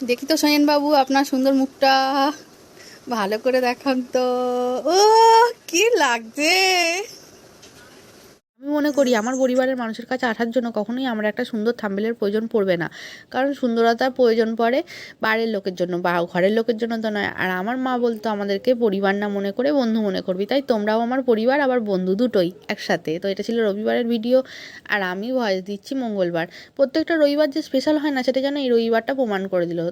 দেখি তো বাবু আপনার সুন্দর মুখটা ভালো করে দেখান তো। ও কি লাগছে? মনে করি, আমার পরিবারের মানুষের কাছে আসার জন্য কখনোই আমার একটা সুন্দর থাম্বেলের প্রয়োজন পড়বে না। কারণ সুন্দরতার প্রয়োজন পড়ে বাইরের লোকের জন্য বা ঘরের লোকের জন্য তো নয়। আর আমার মা বলতো, আমাদেরকে পরিবার না মনে করে বন্ধু মনে করবি। তাই তোমরাও আমার পরিবার, আবার বন্ধু দুটোই একসাথে। তো এটা ছিল রবিবারের ভিডিও, আর আমি ভয়েস দিচ্ছি মঙ্গলবার। প্রত্যেকটা রবিবার যে স্পেশাল হয় না, সেটা যেন এই রবিবারটা প্রমাণ করে দিল।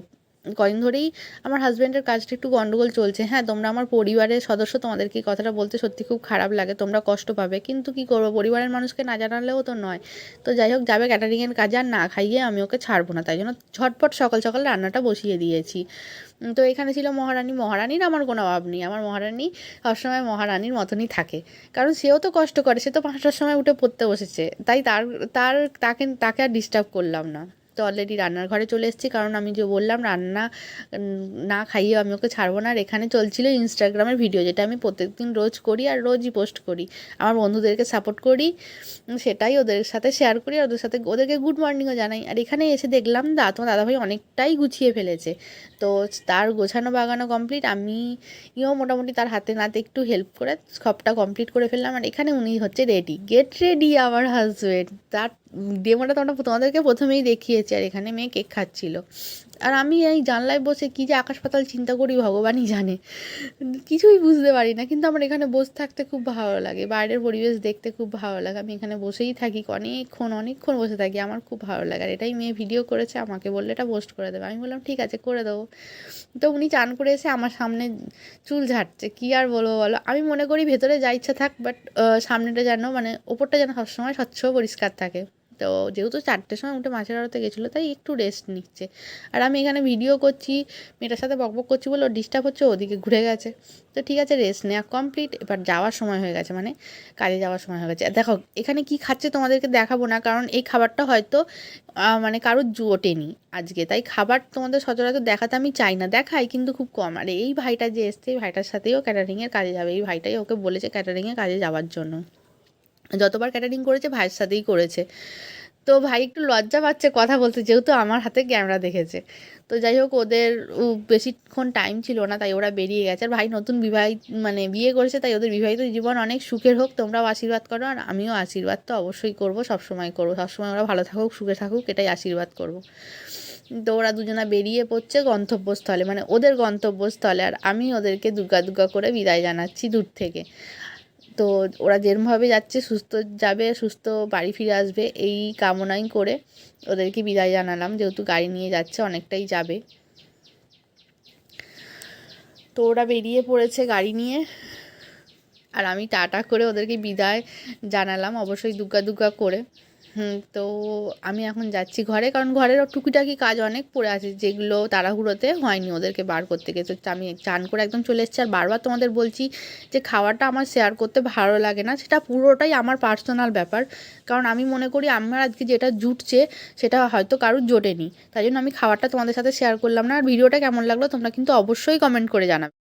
কদিন ধরেই আমার হাজব্যান্ডের কাজটা একটু গন্ডগোল চলছে। হ্যাঁ তোমরা আমার পরিবারের সদস্য, তোমাদেরকে এই কথাটা বলতে সত্যি খুব খারাপ লাগে, তোমরা কষ্ট পাবে। কিন্তু কি করব, পরিবারের মানুষকে না জানালেও তো নয়। তো যাই হোক, যাবে ক্যাটারিংয়ের কাজে আর না খাইয়ে আমি ওকে ছাড়বো না। তাই জন্য ঝটপট সকাল সকাল রান্নাটা বসিয়ে দিয়েছি। তো এখানে ছিল মহারানী। মহারানীর আমার কোনো অভাব নেই। আমার মহারানী সবসময় মহারানীর মতনই থাকে। কারণ সেও তো কষ্ট করে, সে তো পাঁচটার সময় উঠে পড়তে বসেছে। তাই তার তার, তাকে তাকে আর ডিস্টার্ব করলাম না। তো অলরেডি রান্নার ঘরে চলে এসেছি। কারণ আমি যে বললাম, রান্না না খাইয়ে আমি ওকে ছাড়বো না। আর এখানে চলছিল ইনস্টাগ্রামের ভিডিও, যেটা আমি প্রত্যেকদিন রোজ করি আর রোজই পোস্ট করি। আমার বন্ধুদেরকে সাপোর্ট করি সেটাই ওদের সাথে শেয়ার করি আর ওদের সাথে ওদেরকে গুড মর্নিংও জানাই। আর এখানে এসে দেখলাম, দা, তোমার দাদাভাই অনেকটাই গুছিয়ে ফেলেছে। তো তার গোছানো বাগানো কমপ্লিট আমি ইও মোটামুটি তার হাতে নাতে একটু হেল্প করে সবটা কমপ্লিট করে ফেললাম। আর এখানে উনি হচ্ছে রেডি গেট রেডি আমার হাজবেন্ড তার ডেমোটা তোমরা, তোমাদেরকে প্রথমেই দেখিয়েছি আর এখানে মেয়ে কেক খাচ্ছিল। আর আমি এই জানলায় বসে কী যে আকাশ পাতাল চিন্তা করি ভগবানই জানে। কিছুই বুঝতে পারি না, কিন্তু আমার এখানে বসে থাকতে খুব ভালো লাগে। বাইরের পরিবেশ দেখতে খুব ভালো লাগে। আমি এখানে বসেই থাকি, অনেকক্ষণ অনেকক্ষণ বসে থাকি, আমার খুব ভালো লাগে। আর এটাই মেয়ে ভিডিও করেছে, আমাকে বললে এটা পোস্ট করে দেবে। আমি বললাম, ঠিক আছে, করে দেবো। তো উনি চান করে এসে আমার সামনে চুল ঝাড়ছে। কী আর বলব বলো? আমি মনে করি ভেতরে যা ইচ্ছা থাক বাট সামনেটা যেন মানে ওপরটা যেন সবসময় স্বচ্ছ পরিষ্কার থাকে। তো যেহেতু চারটের সময় উঠে মাছের আড়তে গেছিল, তাই একটু রেস্ট নিচ্ছে। আর আমি এখানে ভিডিও করছি, মেয়েটার সাথে বকবক করছি বলে ও ডিস্টার্ব হচ্ছে ওদিকে ঘুরে গেছে। তো ঠিক আছে রেস্ট নেওয়া কমপ্লিট এবার যাওয়ার সময় হয়ে গেছে মানে কাজে যাওয়ার সময় হয়ে গেছে। দেখো, এখানে কি খাচ্ছে তোমাদেরকে দেখাবো না, কারণ এই খাবারটা হয়তো মানে কারোর জোটেনি আজকে। তাই খাবার তোমাদের সচরাচর দেখাতে আমি চাই না, দেখাই কিন্তু খুব কম। আর এই ভাইটা যে এসছে, এই ভাইটার সাথেও ক্যাটারিংয়ের কাজে যাবে। এই ভাইটাই ওকে বলেছে ক্যাটারিংয়ের কাজে যাওয়ার জন্য। যতবার ক্যাটারিং করেছে, ভাইয়ের সাথেই করেছে। তো ভাই একটু লজ্জা পাচ্ছে কথা বলতে, যেহেতু আমার হাতে ক্যামেরা দেখেছে। তো যাই হোক, ওদের বেশিক্ষণ টাইম ছিল না, তাই ওরা বেরিয়ে গেছে। আর ভাই নতুন বিবাহিত মানে বিয়ে করেছে, তাই ওদের বিবাহিত জীবন অনেক সুখের হোক, তোমরাও আশীর্বাদ করো। আর আমিও আশীর্বাদ তো অবশ্যই করব, সবসময় করব। সবসময় ওরা ভালো থাকুক, সুখে থাকুক, এটাই আশীর্বাদ করব। তো ওরা দুজনা বেরিয়ে পড়ছে গন্তব্যস্থলে মানে ওদের গন্তব্যস্থলে। আর আমি ওদেরকে দুর্গা দুর্গা করে বিদায় জানাচ্ছি দূর থেকে। তো ওরা যেরমভাবে যাচ্ছে, সুস্থ যাবে, সুস্থ বাড়ি ফিরে আসবে, এই কামনাই করে ওদেরকে বিদায় জানালাম। যেহেতু গাড়ি নিয়ে যাচ্ছে, অনেকটাই যাবে। তো ওরা বেরিয়ে পড়েছে গাড়ি নিয়ে। আর আমি টাটা করে ওদেরকে বিদায় জানালাম, অবশ্যই দুগ্গা দুগ্গা করে। তো আমি এখন যাচ্ছি ঘরে, কারণ ঘরের টুকিটাকি কাজ অনেক পড়ে আছে, যেগুলো তাড়াহুড়োতে হয়নি ওদেরকে বার করতে গেছে তো আমি চান করে একদম চলে এসেছি, আর বারবার তোমাদের বলছি যে খাওয়াটা আমার শেয়ার করতে ভালো লাগে না, সেটা পুরোটাই আমার পার্সোনাল ব্যাপার। কারণ আমি মনে করি আমার আজকে যেটা জুটছে, সেটা হয়তো কারোর জোটেনি। তাই জন্য আমি খাবারটা তোমাদের সাথে শেয়ার করলাম না, আর ভিডিওটা কেমন লাগল তোমরা কিন্তু অবশ্যই কমেন্ট করে জানাবে।